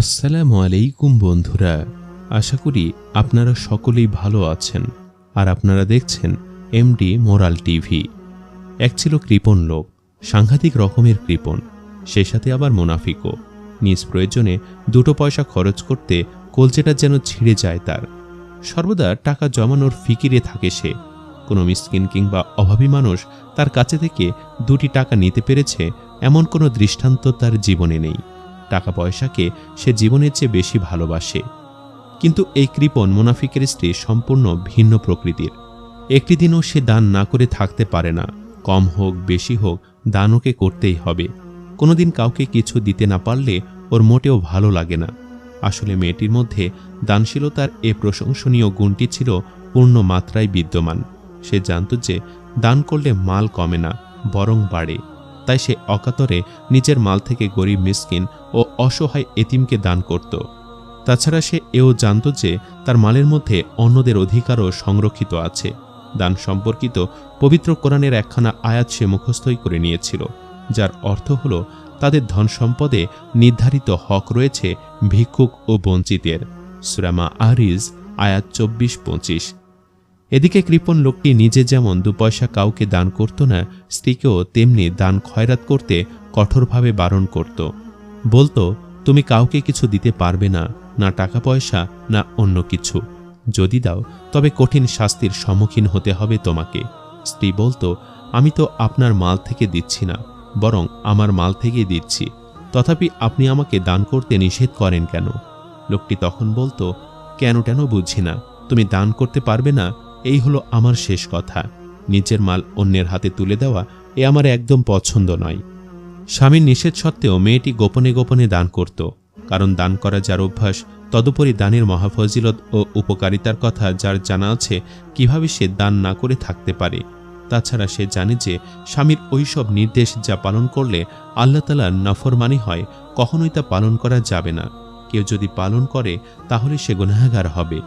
আসসালামু আলাইকুম বন্ধুরা, আশা করি আপনারা সকলেই ভালো আছেন আর আপনারা দেখছেন এমডি মোরাল টিভি। এক ছিল কৃপণ লোক, সাংঘাতিক রকমের কৃপণ সে সাথে আবার মোনাফিকও। নিজ প্রয়োজনে দুটো পয়সা খরচ করতে কলচেটা যেন ছিঁড়ে যায় তার। সর্বদা টাকা জমানোর ফিকিরে থাকে সে। কোনো মিসকিন কিংবা অভাবী মানুষ তার কাছে থেকে দুটি টাকা নিতে পেরেছে, এমন কোনো দৃষ্টান্ত তার জীবনে নেই। টাকা পয়সাকে সে জীবনের চেয়ে বেশি ভালোবাসে। কিন্তু এই কৃপণ মোনাফিকের স্ত্রী সম্পূর্ণ ভিন্ন প্রকৃতির। একটি দিনও সে দান না করে থাকতে পারে না। কম হোক, বেশি হোক, দান ওকে করতেই হবে। কোনোদিন কাউকে কিছু দিতে না পারলে ওর মোটেও ভালো লাগে না। আসলে মেয়েটির মধ্যে দানশীলতার এ প্রশংসনীয় গুণটি ছিল পূর্ণ মাত্রায় বিদ্যমান। সে জানত যে দান করলে মাল কমে না, বরং বাড়ে। তাই সে অকাতরে নিজের মাল থেকে গরিব মিসকিন ও অসহায় এতিমকে দান করত। তাছাড়া সে এও জানত যে তার মালের মধ্যে অন্যদের অধিকারও সংরক্ষিত আছে। দান সম্পর্কিত পবিত্র কোরআনের একখানা আয়াত সে মুখস্থই করে নিয়েছিল, যার অর্থ হল তাদের ধন সম্পদে নির্ধারিত হক রয়েছে ভিক্ষুক ও বঞ্চিতের। সুরামা আরিজ আয়াত চব্বিশ পঁচিশ। এদিকে কৃপণ লোকটি নিজে যেমন দু পয়সা কাউকে দান করত না, স্ত্রীকেও তেমনি দান খয়রাত করতে কঠোরভাবে বারণ করত। বলতো, তুমি কাউকে কিছু দিতে পারবে না না টাকা পয়সা, না অন্য কিছু। যদি দাও, তবে কঠিন শাস্তির সম্মুখীন হতে হবে তোমাকে। স্ত্রী বলতো, আমি তো আপনার মাল থেকে দিচ্ছি না, বরং আমার মাল থেকেই দিচ্ছি। তথাপি আপনি আমাকে দান করতে নিষেধ করেন কেন? লোকটি তখন বলতো, কেন কেন বুঝছি না। তুমি দান করতে পারবে না এই হলো আমার শেষ কথা। নিজের মাল অন্যের হাতে তুলে দেওয়া এ আমার একদম পছন্দ নয়। স্বামীর নিষেধ সত্ত্বেও মেয়েটি গোপনে গোপনে দান করত। কারণ দান করা যার অভ্যাস, তদুপরি দানের মহাফজিলত ও উপকারিতার কথা যার জানা আছে, কীভাবে সে দান না করে থাকতে পারে? তাছাড়া সে জানে যে স্বামীর ওইসব নির্দেশ যা পালন করলে আল্লাহ তালার নফরমানি হয়, কখনোই তা পালন করা যাবে না। কেউ যদি পালন করে, তাহলে সে গুনাহাগার হবে।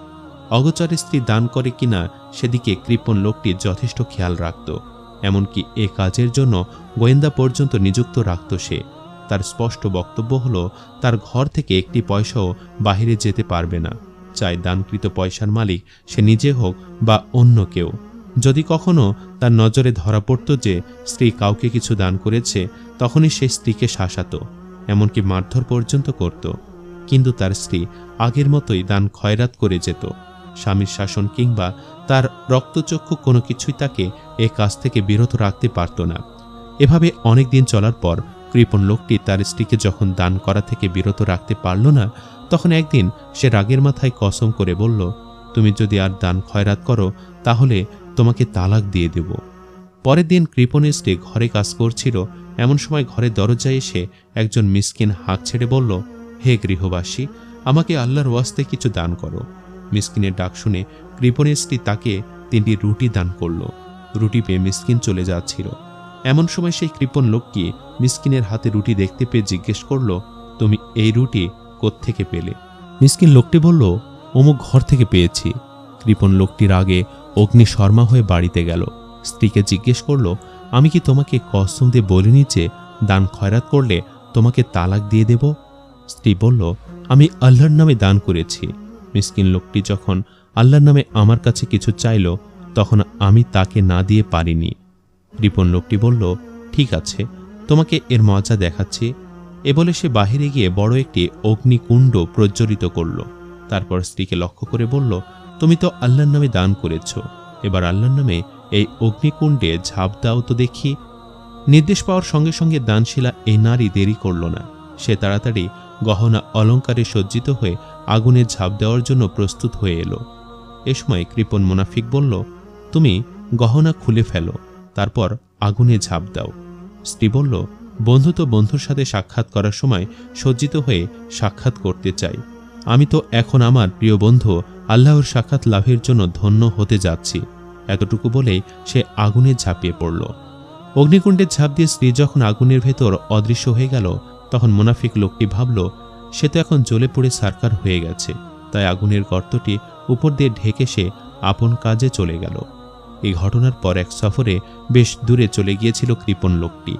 অগচরে স্ত্রী দান করে কিনা সেদিকে কৃপণ লোকটি যথেষ্ট খেয়াল রাখত, এমনকি এ কাজের জন্য গোয়েন্দা পর্যন্ত নিযুক্ত রাখত সে। তার স্পষ্ট বক্তব্য হল, তার ঘর থেকে একটি পয়সাও বাহিরে যেতে পারবে না। চাই দানকৃত পয়সার মালিক সে নিজে হোক বা অন্য কেউ। যদি কখনো তার নজরে ধরা পড়ত যে স্ত্রী কাউকে কিছু দান করেছে, তখনই সে স্ত্রীকে শাসাত, এমনকি মারধর পর্যন্ত করত। কিন্তু তার স্ত্রী আগের মতোই দান খয়রাত করে যেত। স্বামীর শাসন কিংবা তার রক্তচক্ষু কোনো কিছুই তাকে এ কাজ থেকে বিরত রাখতে পারত না। এভাবে অনেক দিন চলার পর কৃপণ লোকটি তার স্ত্রীকে যখন দান করা থেকে বিরত রাখতে পারল না, তখন একদিন সে রাগের মাথায় কসম করে বলল, তুমি যদি আর দান খয়রাত করো, তাহলে তোমাকে তালাক দিয়ে দেব। পরের দিন কৃপণের স্ত্রী ঘরে কাজ করছিল। এমন সময় ঘরের দরজায় এসে একজন মিসকিন হাঁক ছেড়ে বলল, হে গৃহবাসী, আমাকে আল্লাহর ওয়াস্তে কিছু দান করো। মিসকিনের ডাক শুনে স্ত্রী তাকে তিনটি রুটি দান করল। রুটি পেয়ে মিসকিন চলে যাচ্ছিল। এমন সময় সেই কৃপণ লোককে মিসকিনের হাতে রুটি দেখতে পেয়ে জিজ্ঞেস করল, তুমি এই রুটি কোত্থেকে পেলে? মিসকিন লোকটি বলল, অমুক ঘর থেকে পেয়েছি। কৃপণ লোকটির আগে অগ্নি শর্মা হয়ে বাড়িতে গেল। স্ত্রীকে জিজ্ঞেস করল, আমি কি তোমাকে কসম দিয়ে বলিনি যে দান খয়রাত করলে তোমাকে তালাক দিয়ে দেব? স্ত্রী বলল, আমি আল্লাহর নামে দান করেছি। মিসকিন লোকটি যখন আল্লাহর নামে আমার কাছে কিছু চাইল, তখন আমি তাকে না দিয়ে পারিনি। রিপন লোকটি বলল, ঠিক আছে, তোমাকে এর মজা দেখাচ্ছি। এ বলে সে বাহিরে গিয়ে বড় একটি অগ্নিকুণ্ড প্রজ্বলিত করল। তারপর স্ত্রীকে লক্ষ্য করে বলল, তুমি তো আল্লাহর নামে দান করেছ। এবার আল্লাহর নামে এই অগ্নিকুণ্ডে ঝাঁপ দাও তো দেখি। নির্দেশ পাওয়ার সঙ্গে সঙ্গে দানশীলা এই নারী দেরি করল না। সে তাড়াতাড়ি গহনা অলঙ্কারে সজ্জিত হয়ে আগুনে ঝাঁপ দেওয়ার জন্য প্রস্তুত হয়ে এলো। এ সময় কৃপণ মুনাফিক বলল, তুমি গহনা খুলে ফেলো, তারপর আগুনে ঝাঁপ দাও। স্ত্রী বলল, বন্ধু তো বন্ধুর সাথে সাক্ষাৎ করার সময় সজ্জিত হয়ে সাক্ষাৎ করতে চাই। আমি তো এখন আমার প্রিয় বন্ধু আল্লাহর সাক্ষাৎ লাভের জন্য ধন্য হতে যাচ্ছি। এতটুকু বলেই সে আগুনে ঝাঁপিয়ে পড়ল। অগ্নিকুণ্ডের ঝাঁপ দিয়ে স্ত্রী যখন আগুনের ভেতর অদৃশ্য হয়ে গেল, তখন মুনাফিক লোকটি ভাবল সে তো এখন জ্বলে পড়ে সারকার হয়ে গেছে। তাই আগুনের গর্তটি উপর দিয়ে ঢেকে সে আপন কাজে চলে গেল। এই ঘটনার পর এক সফরে বেশ দূরে চলে গিয়েছিল কৃপণ লোকটি।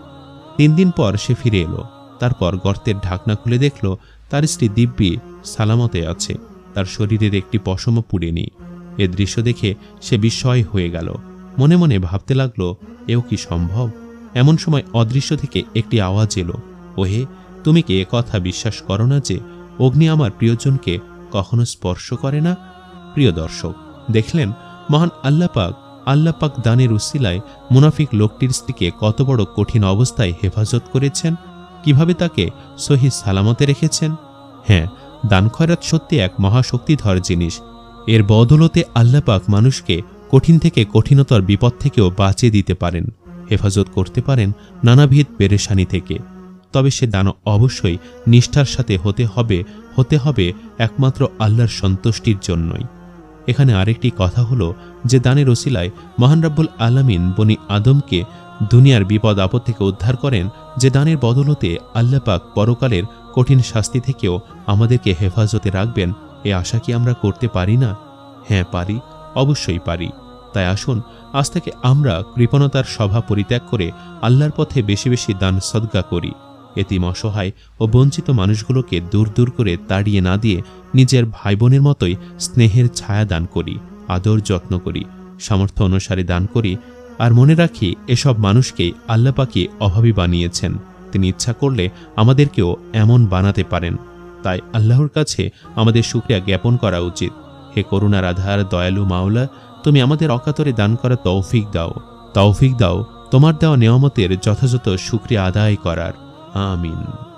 তিন দিন পর সে ফিরে এলো। তারপর গর্তের ঢাকনা খুলে দেখল তার স্ত্রী দিব্যি সালামতে আছে। তার শরীরের একটি পশমও পুড়েনি এ দৃশ্য দেখে সে বিস্ময় হয়ে গেল। মনে মনে ভাবতে লাগল, এও কি সম্ভব? এমন সময় অদৃশ্য থেকে একটি আওয়াজ এলো। ওহে তুমি কি কথা বিশ্বাস করো না যে অগ্নি আমার প্রিয়জনকে কখনো স্পর্শ করে না? প্রিয় দর্শক, দেখলেন মহান আল্লাপাক আল্লাপাক দানের উসিলায় মুনাফিক লোকটির স্ত্রীকে কত বড় কঠিন অবস্থায় হেফাজত করেছেন? কীভাবে তাকে সহি সালামতে রেখেছেন? হ্যাঁ দান খয়রাত সত্যি এক মহাশক্তিধর জিনিস। এর বদলতে আল্লাপাক মানুষকে কঠিন থেকে কঠিনতর বিপদ থেকেও বাঁচিয়ে দিতে পারেন, হেফাজত করতে পারেন নানাবিধ পেরেশানি থেকে। তবে সে দান অবশ্যই নিষ্ঠার সাথে হতে হবে হতে হবে একমাত্র আল্লাহর সন্তুষ্টির জন্যই। এখানে আরেকটি কথা হলো যে দানের ওসিলায় মহান রাব্বুল আলামিন বনি আদমকে দুনিয়ার বিপদ আপদ থেকে উদ্ধার করেন যে দানের বদলতে আল্লাপাক পরকালের কঠিন শাস্তি থেকেও আমাদেরকে হেফাজতে রাখবেন। এ আশা কি আমরা করতে পারি না? হ্যাঁ পারি, অবশ্যই পারি। তাই আসুন, আজ থেকে আমরা কৃপণতার সভা পরিত্যাগ করে আল্লাহর পথে বেশি বেশি দান সদগা করি। এতিম অসহায় ও বঞ্চিত মানুষগুলোকে দূর দূর করে তাড়িয়ে না দিয়ে নিজের ভাই বোনের মতোই স্নেহের ছায়া দান করি, আদর যত্ন করি, সামর্থ্য অনুসারে দান করি আর মনে রাখি এসব মানুষকেই আল্লাপাকি অভাবী বানিয়েছেন। তিনি ইচ্ছা করলে আমাদেরকেও এমন বানাতে পারেন। তাই আল্লাহর কাছে আমাদের শুক্রিয়া জ্ঞাপন করা উচিত। হে করুণার আধার, দয়ালু মাওলা, তুমি আমাদের অকাতরে দান করা তৌফিক দাও। তৌফিক দাও, তোমার দেওয়া নেয়ামতের যথাযথ শুক্রিয়া আদায় করার। Amen.